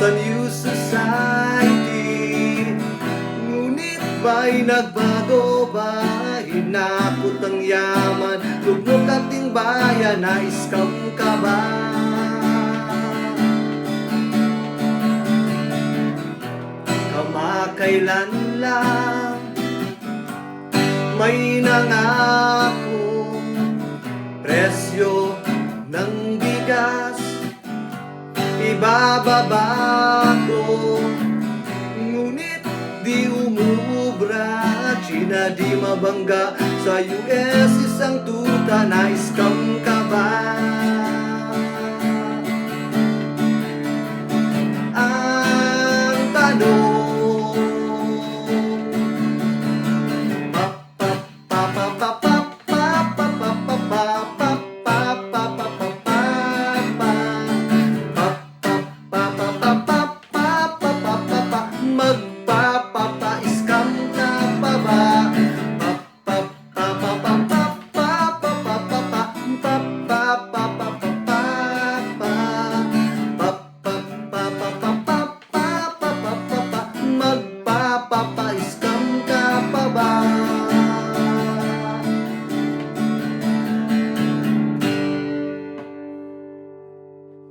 sa New Society Ngunit ba'y nagbago ba? Hinakot ang yaman Lugmok ating bayan na scam ka ba? Kamakailan lang may nangako presyo ng bigas ibababa China di mabangga. Sa US isang tuta na ba